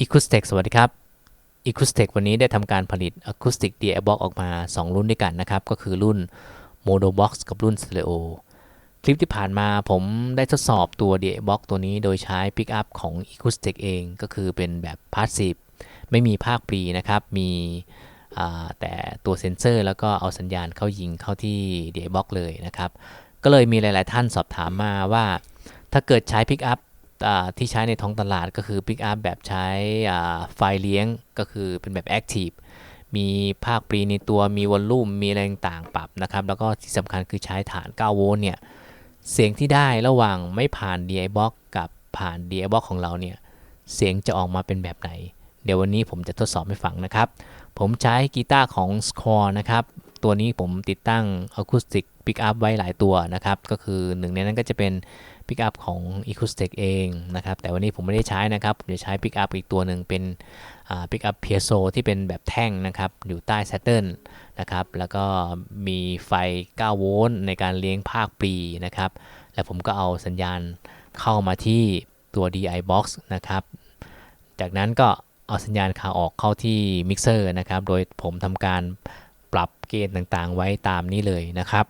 a c o u s t i c สวัสดีครับ a c o u s t i c วันนี้ได้ทำการผลิต Acoustic DI Box ออกมา 2 รุ่นด้วยกันนะครับ ก็คือรุ่น Mono Box กับรุ่น Stereo คลิปที่ผ่านมาผมได้ทดสอบตัว DI Box ตัวนี้โดยใช้ Pickup ของ a c o u s t i c เองก็คือเป็นแบบ Passive ไม่มีภาคปรีนะครับ มีแต่ตัวเซนเซอร์แล้วก็เอาสัญญาณเข้ายิงเข้าที่ DI Box เลยนะครับ ก็เลยมีหลาย ๆ ท่านสอบถามมาว่า ถ้าเกิดใช้ Pickup อ่า ที่ใช้ในท้องตลาดก็คือ Pick up แบบใช้ไฟเลี้ยงก็คือเป็นแบบ Active มีภาคปรีในตัวมีวอลลุ่มมีอะไรต่างๆปรับนะครับ แล้วก็ที่สำคัญคือใช้ฐาน 9 โวลต์เนี่ย เสียงที่ได้ระหว่างไม่ผ่าน DI box กับผ่าน DI box ของเราเนี่ย เสียงจะออกมาเป็นแบบไหน เดี๋ยววันนี้ผมจะทดสอบให้ฟังนะครับ ผมใช้กีตาร์ของ Score นะครับ ตัวนี้ผมติดตั้ง Acoustic Pickup ไว้หลายตัวนะครับ ก็คือหนึ่งในนั้นก็จะเป็นปิกอัพของ a c o s t i c เองนะครับ แต่วันนี้ผมไม่ได้ใช้นะครับผมจะใช้ปิกอัพอีกตัวหนึ่งเป็นปิกอัพเพียโซที่เป็นแบบแท่งนะครับ อยู่ใต้ Saturn นะครับ แล้วก็มีไฟ 9 โวลต์ในการเลี้ยงภาคปรีนะครับ แล้วผมก็เอาสัญญาณเข้ามาที่ตัว DI box นะครับ จากนั้นก็เอาสัญญาณขาออกเข้าที่มิกเซอร์นะครับ โดยผมทำการปรับเกณฑ์ต่างๆ ไว้ตามนี้เลยนะครับ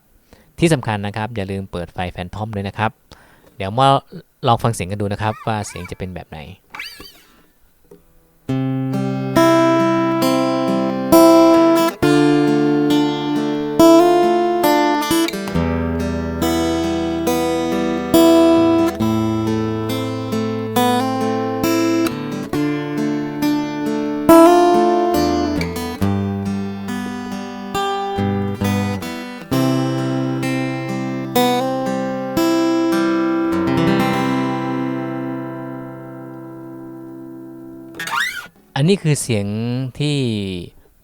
ที่สำคัญนะครับ อย่าลืมเปิดไฟแฟนทอมด้วยนะครับ เดี๋ยวมาลองฟังเสียงกันดูนะครับ ว่าเสียงจะเป็นแบบไหน นนี้คือเสียงที่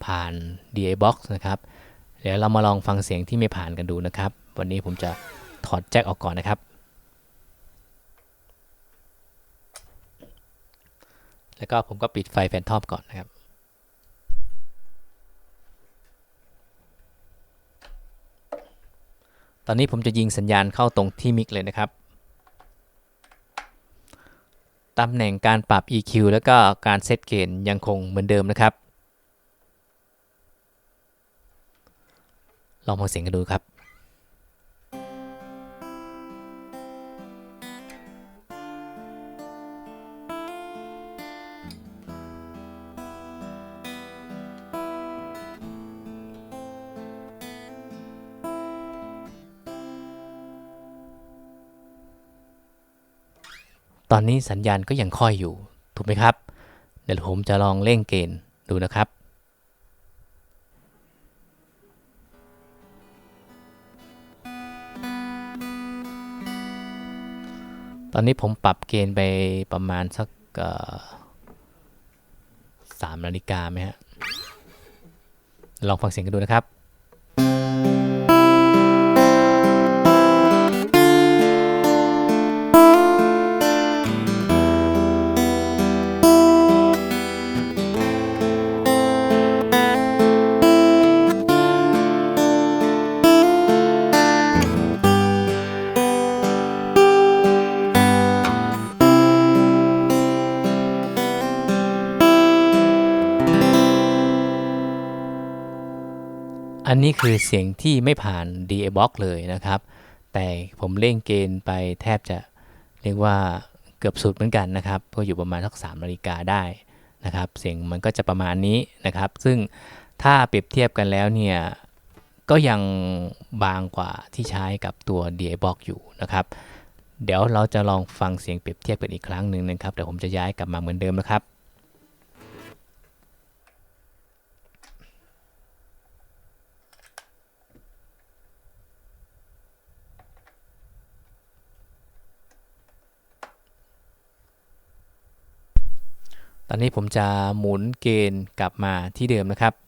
ผ่าน DA box นะครับ เดี๋ยวเรามาลองฟังเสียงที่ไม่ผ่านกันดูนะครับ วันนี้ผมจะถอดแจ็คออกก่อนนะครับ แล้วก็ผมก็ปิดไฟแฟนทอมก่อนนะครับตอนนี้ผมจะยิงสัญญาณเข้าตรงที่มิกเลยนะครับ ตำแหน่งการปรับ EQ แล้วก็การเซตเกณฑ์ยังคงเหมือนเดิมนะครับ ลองฟังเสียงกันดูครับ ตอนนี้สัญญาณก็ยังค่อยอยู่ ถูกไหมครับ เดี๋ยวผมจะลองเร่งเกณฑ์ดูนะครับ ตอนนี้ผมปรับเกณฑ์ไปประมาณสักสามนาฬิกาไหมฮะ ลองฟังเสียงกันดูนะครับ อันนี้คือเสียงที่ไม่ผ่าน DA box เลยนะครับ แต่ผมเร่งเกณฑ์ไปแทบจะเรียกว่าเกือบสุดเหมือนกันนะครับ ก็อยู่ประมาณสัก3นาฬิกาได้นะครับ เสียงมันก็จะประมาณนี้นะครับ ซึ่งถ้าเปรียบเทียบกันแล้วเนี่ย ก็ยังบางกว่าที่ใช้กับตัว DA box อยู่นะครับ เดี๋ยวเราจะลองฟังเสียงเปรียบเทียบกันอีกครั้งหนึ่งนะครับ เดี๋ยวผมจะย้ายกลับมาเหมือนเดิมนะครับ ตอนนี้ผมจะหมุนเกณฑ์กลับมาที่เดิมนะครับ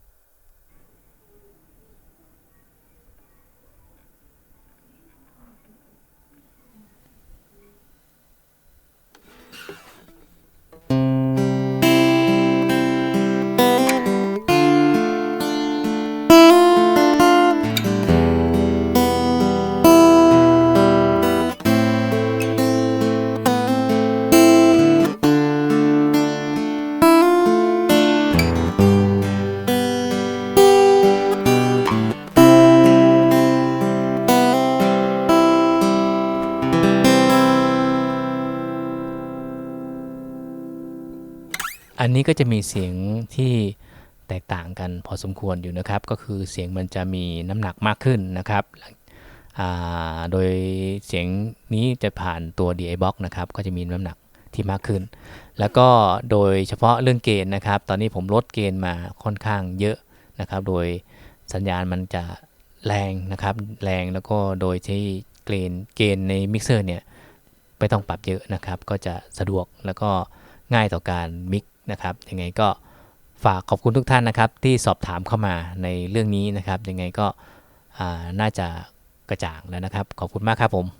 อันนี้ก็จะมีเสียงที่แตกต่างกันพอสมควรอยู่นะครับ ก็คือเสียงมันจะมีน้ำหนักมากขึ้นนะครับโดยเสียงนี้จะผ่านตัว DI box นะครับ ก็จะมีน้ำหนักที่มากขึ้น แล้วก็โดยเฉพาะเรื่องเกณฑ์นะครับ ตอนนี้ผมลดเกณฑ์มาค่อนข้างเยอะนะครับ โดยสัญญาณมันจะแรงนะครับ แรงแล้วก็โดยที่เกณฑ์เกณฑ์ในมิกเซอร์เนี่ยไม่ต้องปรับเยอะนะครับ ก็จะสะดวกแล้วก็ง่ายต่อการมิก นะครับยังไงก็ฝากขอบคุณทุกท่านนะครับที่สอบถามเข้ามาในเรื่องนี้นะครับ ยังไงก็น่าจะกระจ่างแล้วนะครับ ขอบคุณมากครับผม